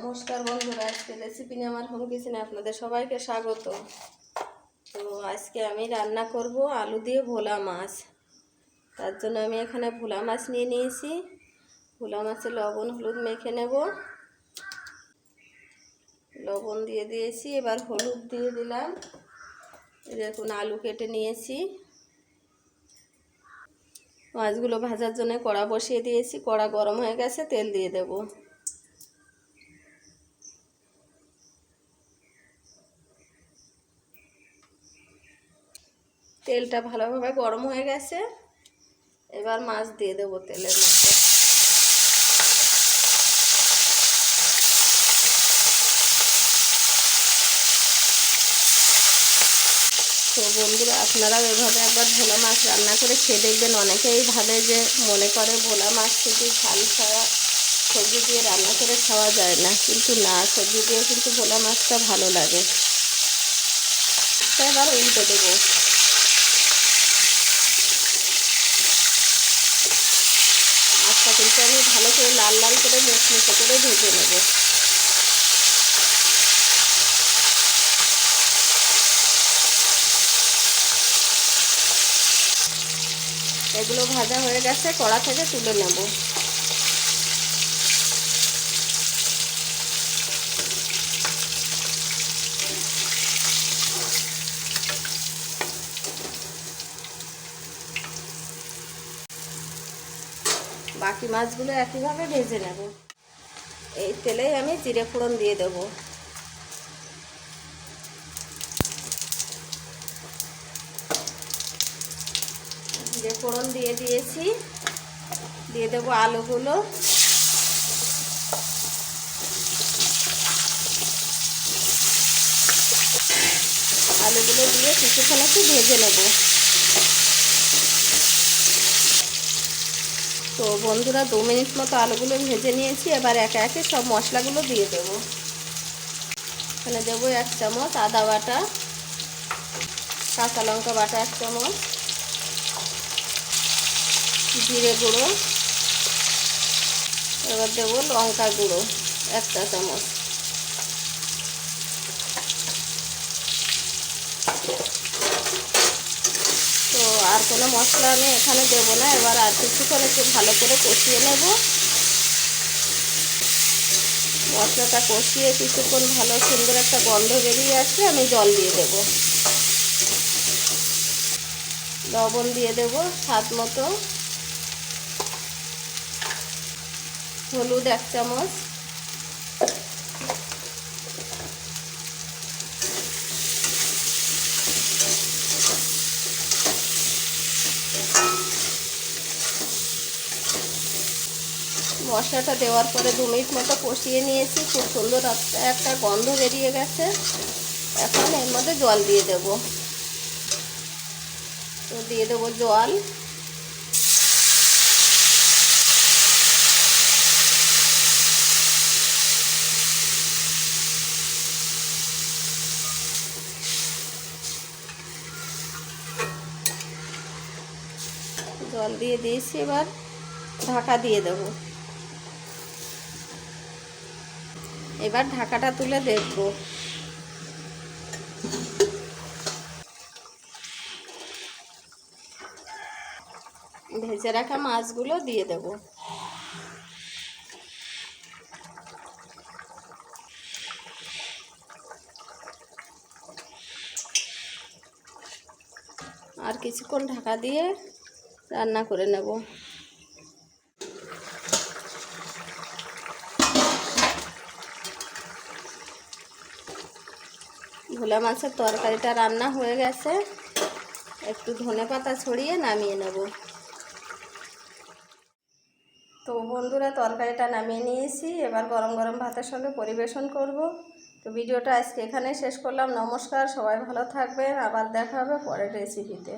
নমস্কার বন্ধুরা আজকে রেসিপি নিয়ে আমার হোম কিচেনে আপনাদের সবাইকে স্বাগত। তো আজকে আমি রান্না করব আলু দিয়ে ভোলা মাছ। তার জন্য আমি এখানে ভোলা মাছ নিয়ে নিয়েছি। ভোলা মাছে লবণ, হলুদ মেখে নেব। লবণ দিয়ে দিয়েছি, এবার হলুদ দিয়ে দিলাম। দেখুন, আলু কেটে নিয়েছি। মাছগুলো ভাজার জন্য কড়া বসিয়ে দিয়েছি। কড়া গরম হয়ে গেছে, তেল দিয়ে দেবো। তেলটা ভালোভাবে গরম হয়ে গেছে। এবার মাছ দিয়ে দেবো তেলের মধ্যে। তো বন্ধুরা আপনারাও এভাবে একবার ভোলা মাছ রান্না করে খেয়ে দেখবেন। অনেকেই ভাবে যে, মনে করে ভোলা মাছ শুধু ঝাল ছাড়া সবজি দিয়ে রান্না করে খাওয়া যায় না। কিন্তু না, সবজি দিয়ে কিন্তু ভোলা মাছটা ভালো লাগে। এবার উল্টে দেবো। কিন্তু আমি ভালো করে লাল লাল করে মুখমুখে করে ভেজে নেব। এগুলো ভাজা হয়ে গেছে, কড়া থেকে তুলে নেব। বাকি মাছগুলো একইভাবে ভেজে নেব। এই তেলেই আমি জিরে ফোড়ন দিয়ে দেব। জিরে ফোড়ন দিয়ে দিয়েছি। দিয়ে দেব আলুগুলো। আলুগুলো দিয়ে কিছুক্ষণ একটু ভেজে নেব। তো বন্ধুরা দু মিনিট মতো আলুগুলো ভেজে নিয়েছি, এবার একে একে সব মশলাগুলো দিয়ে দেবো। এখানে দেবো এক চামচ আদা বাটা, কাঁচা লঙ্কা বাটা এক চামচ, জিরে গুঁড়ো, এবার দেবো লঙ্কা গুঁড়ো একটা চামচ। আর কোনো মশলা আমি এখানে দেবো না। এবার আর কিছুক্ষণ একটু ভালো করে কষিয়ে নেব। মশলাটা কষিয়ে কিছুক্ষণ ভালো সুন্দর একটা গন্ধ বেরিয়ে আসলে আমি জল দিয়ে দেব। লবণ দিয়ে দেব স্বাদ মতো। হলুদ এক চামচ। মশলাটা দেওয়ার পরে দু মিনিট মতো কষিয়ে নিয়েছি। খুব সুন্দর একটা গন্ধ বেরিয়ে গেছে। এখন এর মধ্যে জল দিয়ে দেব। তো দিয়ে দেবো জল। জল দিয়ে দিয়েছি এবার, ঢাকা দিয়ে দেবো। এবার ঢাকাটা তুলে দেখব। ভেজে রাখা মাছগুলো দিয়ে দেব। আর কিছুক্ষণ ঢাকা দিয়ে রান্না করে নেব। ভোলা মাছের তরকারিটা রান্না হয়ে গেছে। একটু ধনে পাতা ছড়িয়ে নামিয়ে নেব। তো বন্ধুরা, তরকারিটা নামিয়ে নিয়েছি। এবার গরম গরম ভাতের সঙ্গে পরিবেশন করব। তো ভিডিওটা আজকে এখানে শেষ করলাম। নমস্কার, সবাই ভালো থাকবেন। আবার দেখা হবে পরের রেসিপিতে